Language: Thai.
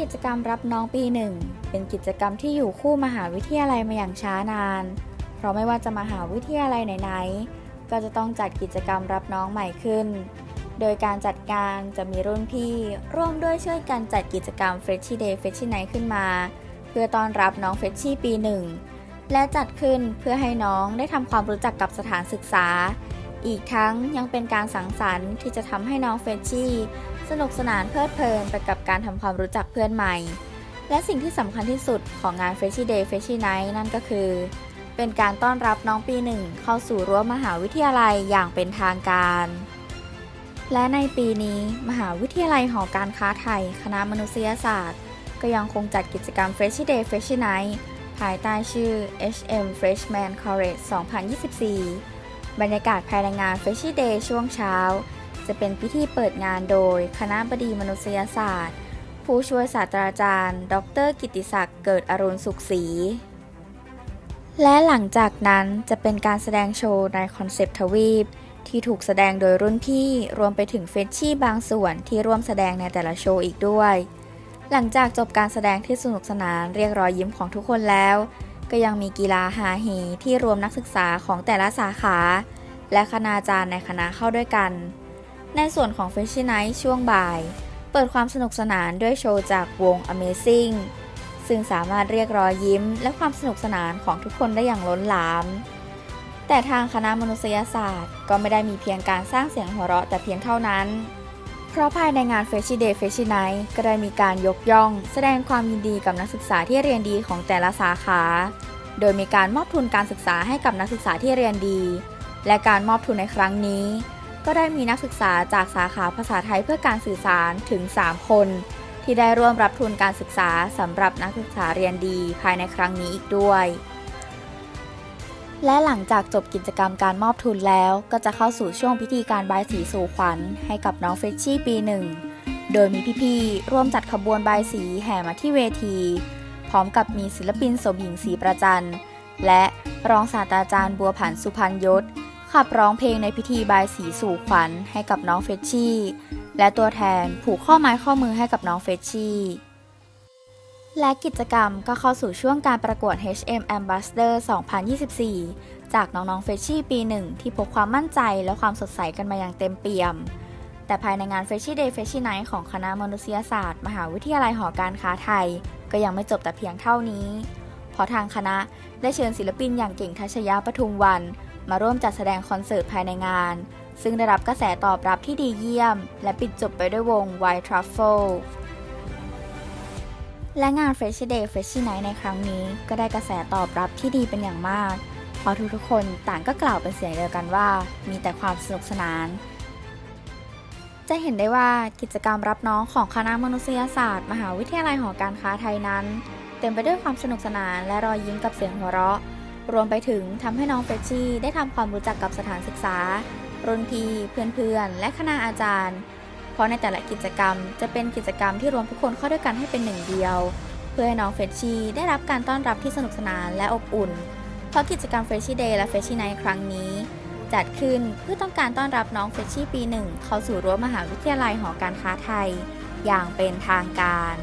กิจกรรมรับน้องปีหนึ่งเป็นกิจกรรมที่อยู่คู่มหาวิทยาลัยมาอย่างช้านาน เพราะไม่ว่าจะมหาวิทยาลัยไหนๆ ก็จะต้องจัดกิจกรรมรับน้องใหม่ขึ้น โดยการจัดการจะมีรุ่นพี่ร่วมด้วยช่วยกันจัดกิจกรรม f r e s h i Day f r e s h i Night ขึ้นมา เพื่อต้อนรับน้องเฟรชชี่ปีหนึ่งและจัดขึ้นเพื่อให้น้องได้ทำความรู้จักกับสถานศึกษา อีกทั้งยังเป็นการสังสรรค์ที่จะทำให้น้องเฟรชชี่สนุกสนานเพลิดเพลินไปกับการทำความรู้จักเพื่อนใหม่ และสิ่งที่สำคัญที่สุดของงาน Freshie Day Freshie Night นั่นก็คือ เป็นการต้อนรับน้องปีหนึ่งเข้าสู่รั้วมหาวิทยาลัยอย่างเป็นทางการ และในปีนี้มหาวิทยาลัยหอการค้าไทย คณะมนุษยศาสตร์ ก็ยังคงจัดกิจกรรม Freshie Day Freshie Night ภายใต้ชื่อ HM Freshman College 2024 บรรยากาศภายในงาน Freshie Day ช่วงเช้า จะเป็นพิธีเปิดงานโดย คณะบดีมนุษยศาสตร์ ผู้ช่วยศาสตราจารย์ ดร กิติศักดิ์เกิดอรุณสุขศรีและหลังจากนั้นจะเป็นการแสดงโชว์ในคอนเซปต์ทวีป ที่ถูกแสดงโดยรุ่นพี่รวมไปถึงเฟชชี่บางส่วนที่ร่วมแสดงในแต่ละโชว์อีกด้วย หลังจากจบการแสดงที่สนุกสนานเรียกรอยยิ้มของทุกคนแล้ว ก็ยังมีกีฬาฮาเฮที่รวมนักศึกษาของแต่ละสาขา และคณาจารย์ในคณะเข้าด้วยกัน ในส่วนของ f r e s h i Night ช่วงบ่าย เปิดความสนุกสนานด้วยโชว์จากวง Amazing ซึ่งสามารถเรียกรอยยิ้ม และความสนุกสนานของทุกคนได้อย่างล้นหลาม แต่ทางคณะมนุษยศาสตร์ก็ไม่ได้มีเพียงการสร้างเสียงหัวเราะแต่เพียงเท่านั้น เพราะภายในงาน f r e s h i Day f r e s h i Night ก็ได้มีการยกย่อง แสดงความยินดีกับนักศึกษาที่เรียนดีของแต่ละสาขา โดยมีการมอบทุนการศึกษาให้กับนักศึกษาที่เรียนดี และการมอบทุนในครั้งนี้ ก็ได้มีนักศึกษาจากสาขาภาษาไทยเพื่อการสื่อสารถึง 3 คน ที่ได้ร่วมรับทุนการศึกษาสำหรับนักศึกษาเรียนดีภายในครั้งนี้อีกด้วย และหลังจากจบกิจกรรมการมอบทุนแล้วก็จะเข้าสู่ช่วงพิธีการบายสีสู่ขวัญให้กับน้องเฟรชชี่ปีหนึ่ง โดยมีพี่ๆ ร่วมจัดขบวนบายสีแห่มาที่เวที พร้อมกับมีศิลปินสมหญิงศรีประจัน และรองศาสตราจารย์บัวผันสุพรรณยศ ขับร้องเพลงในพิธีบายสีสู่ขวัญให้กับน้องเฟชชี่ และตัวแทนผูกข้อไม้ข้อมือให้กับน้องเฟชชี่ และกิจกรรมก็เข้าสู่ช่วงการประกวด HM Ambassador 2024 จากน้องๆเฟชชี่ปีหนึ่งที่พกความมั่นใจและความสดใสกันมาอย่างเต็มเปี่ยม แต่ภายในงาน Freshie Day Freshie Night ของคณะมนุษยศาสตร์ มหาวิทยาลัยหอการค้าไทย ก็ยังไม่จบแต่เพียงเท่านี้ เพราะทางคณะได้เชิญศิลปินอย่างเก่งทัชยาปทุมวัน มาร่วมจัดแสดงคอนเสิร์ตภายในงาน ซึ่งได้รับกระแสตอบรับที่ดีเยี่ยม และปิดจบไปด้วยวง White Truffle และงาน Fresh Day Fresh Night ในครั้งนี้ ก็ได้กระแสตอบรับที่ดีเป็นอย่างมาก เพราะทุกๆคนต่างก็กล่าวเป็นเสียงเดียวกันว่า มีแต่ความสนุกสนาน จะเห็นได้ว่ากิจกรรมรับน้องของคณะมนุษยศาสตร์ มหาวิทยาลัยหอการค้าไทยนั้น เต็มไปด้วยความสนุกสนานและรอยยิ้มกับเสียงหัวเราะ รวมไปถึงทำให้น้องเฟชชี่ได้ทำความรู้จักกับสถานศึกษารุ่นพี่เพื่อนๆและคณะอาจารย์ เพราะในแต่ละกิจกรรมจะเป็นกิจกรรมที่รวมทุกคนเข้าด้วยกันให้เป็นหนึ่งเดียว เพื่อให้น้องเฟรชชี่ได้รับการต้อนรับที่สนุกสนานและอบอุ่น เพราะกิจกรรมเฟชชี่เดย์และเฟรชี่ไนท์ครั้งนี้ จัดขึ้นเพื่อต้องการต้อนรับน้องเฟรชชี่ปีหนึ่งเข้าสู่รั้วมหาวิทยาลัยหอการค้าไทย อย่างเป็นทางการ